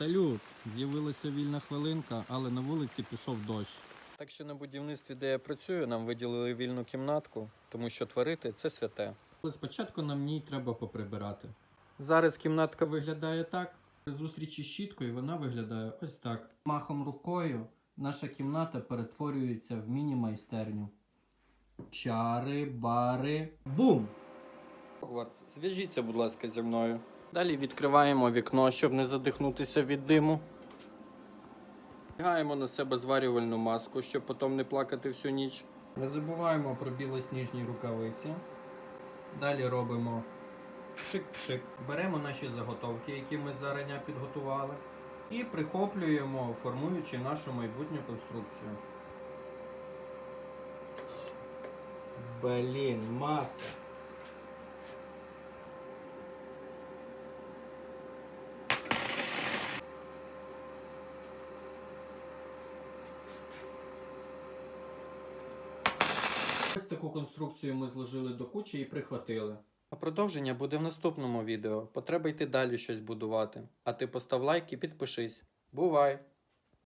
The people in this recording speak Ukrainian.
Салют! З'явилася вільна хвилинка, але на вулиці пішов дощ. Так що на будівництві, де я працюю, нам виділили вільну кімнатку, тому що творити це святе. Але спочатку нам ній треба поприбирати. Зараз кімнатка виглядає так. При зустрічі з щіткою вона виглядає ось так. Махом рукою наша кімната перетворюється в міні-майстерню. Чари, бари, бум! Зв'яжіться, будь ласка, зі мною. Далі відкриваємо вікно, щоб не задихнутися від диму. Вдягаємо на себе зварювальну маску, щоб потім не плакати всю ніч. Не забуваємо про білосніжні рукавиці. Далі робимо пшик-пшик. Беремо наші заготовки, які ми зараня підготували, і прихоплюємо, формуючи нашу майбутню конструкцію. Блін, маса. Ось таку конструкцію ми зложили до кучі і прихватили. А продовження буде в наступному відео. Потреба йти далі щось будувати. А ти постав лайк і підпишись. Бувай!